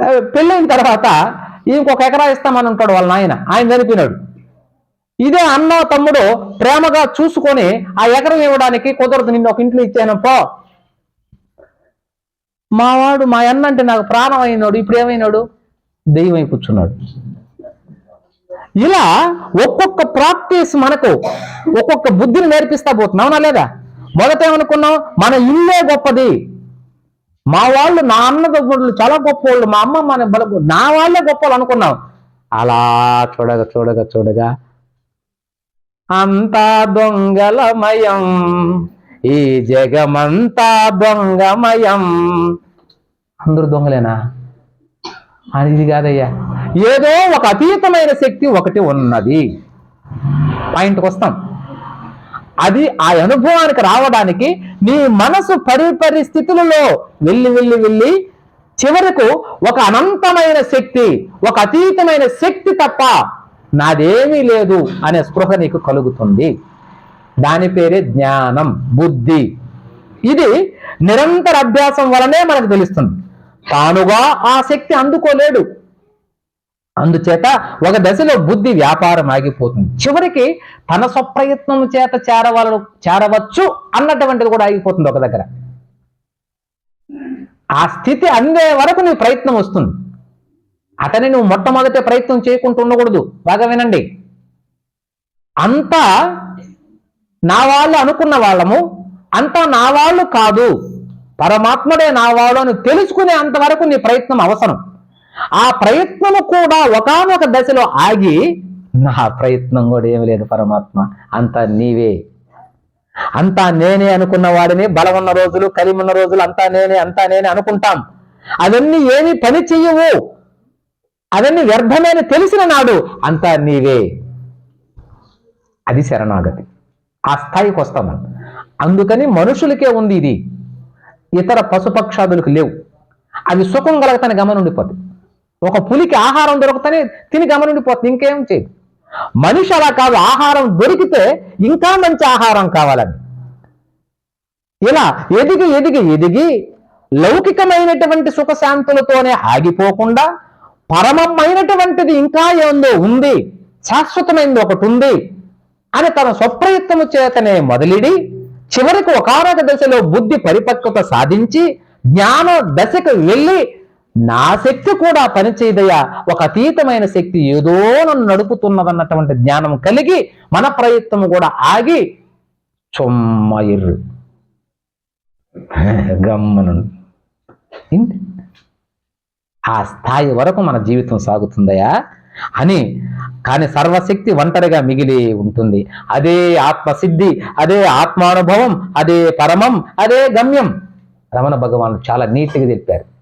పెళ్ళైన తర్వాత ఇంకొక ఎకరా ఇస్తామని ఉంటాడు వాళ్ళ నాయన. ఆయన చనిపోయినాడు. ఇదే అన్న తమ్ముడు ప్రేమగా చూసుకొని ఆ ఎకరం ఇవ్వడానికి కుదరదు నిన్ను ఒక ఇంట్లో ఇచ్చాను పో. మావాడు మా అన్న అంటే నాకు ప్రాణం అయినాడు ఇప్పుడు ఏమైనాడు? దెయ్యం అయి కూర్చున్నాడు. ఇలా ఒక్కొక్క ప్రాక్టీస్ మనకు ఒక్కొక్క బుద్ధిని నేర్పిస్తా పోతున్నావునా లేదా? మొదట ఏమనుకున్నాం మన ఇల్లే గొప్పది. మా వాళ్ళు నా అన్నదమ్ముళ్ళు చాలా గొప్ప వాళ్ళు మా అమ్మ మన బల నా వాళ్ళే గొప్ప వాళ్ళు అనుకున్నాం. అలా చూడగా చూడగా చూడగా అంతా దొంగలమయం. ఈ జగమంతా దొంగమయం. అందరూ దొంగలేనా? అది కాదయ్యా. ఏదో ఒక అతీతమైన శక్తి ఒకటి ఉన్నది. పాయింట్కి వస్తాం. అది ఆ అనుభవానికి రావడానికి నీ మనసు పరి పరిస్థితులలో వెళ్ళి వెళ్ళి వెళ్ళి చివరకు ఒక అనంతమైన శక్తి ఒక అతీతమైన శక్తి తప్ప నాదేమీ లేదు అనే స్పృహ నీకు కలుగుతుంది. దాని పేరే జ్ఞానం బుద్ధి. ఇది నిరంతర అభ్యాసం వలనే మనకు తెలుస్తుంది. తానుగా ఆ శక్తి అందుకోలేడు. అందుచేత ఒక దశలో బుద్ధి వ్యాపారం ఆగిపోతుంది. చివరికి తన స్వప్రయత్నం చేత చేరవల చేరవచ్చు అన్నటువంటిది కూడా ఆగిపోతుంది ఒక దగ్గర. ఆ స్థితి అందే వరకు నీ ప్రయత్నం వస్తుంది. అతని నువ్వు మొట్టమొదటి ప్రయత్నం చేయకుండా ఉండకూడదు. బాగా వినండి. అంతా నా వాళ్ళు అనుకున్న వాళ్ళము అంతా నా వాళ్ళు కాదు. పరమాత్ముడే నా వాడు అని తెలుసుకునే అంతవరకు నీ ప్రయత్నం అవసరం. ఆ ప్రయత్నము కూడా ఒకానొక దశలో ఆగి నా ప్రయత్నం కూడా ఏమి లేదు పరమాత్మ. అంతా నీవే. అంతా నేనే అనుకున్న వాడిని బలం ఉన్న రోజులు కలిమున్న రోజులు అంతా నేనే అంతా నేనే అనుకుంటాం. అవన్నీ ఏమి పని చెయ్యవు. అవన్నీ వ్యర్థమైన తెలిసిన నాడు అంతా నీవే. అది శరణాగతి. ఆ స్థాయికి వస్తాం మనం. అందుకని మనుషులకే ఉంది ఇది. ఇతర పశుపక్షాదులకు లేవు. అవి సుఖం కలగతానే గమనుండిపోతాయి. ఒక పులికి ఆహారం దొరుకుతానే తిని గమనుండిపోతుంది ఇంకేం చేయదు. మనిషి అలా కాదు ఆహారం దొరికితే ఇంకా మంచి ఆహారం కావాలని. ఇలా ఎదిగి ఎదిగి ఎదిగి లౌకికమైనటువంటి సుఖశాంతులతోనే ఆగిపోకుండా పరమమైనటువంటిది ఇంకా ఏందో ఉంది శాశ్వతమైనది ఒకటి ఉంది అని తన స్వప్రయత్నము చేతనే మొదలిడి చివరికి ఒకనొక దశలో బుద్ధి పరిపక్వత సాధించి జ్ఞాన దశకు వెళ్ళి నా శక్తి కూడా పనిచేయదయా? ఒక అతీతమైన శక్తి ఏదో నన్ను నడుపుతున్నదన్నటువంటి జ్ఞానం కలిగి మన ప్రయత్నం కూడా ఆగి చొమ్మ గమ్మను ఆ స్థాయి వరకు మన జీవితం సాగుతుందయా? అని కానీ సర్వశక్తి ఒంటరిగా మిగిలి ఉంటుంది. అదే ఆత్మసిద్ధి అదే ఆత్మానుభవం అదే పరమం అదే గమ్యం. రమణ భగవాను చాలా నీట్గా చెప్పారు.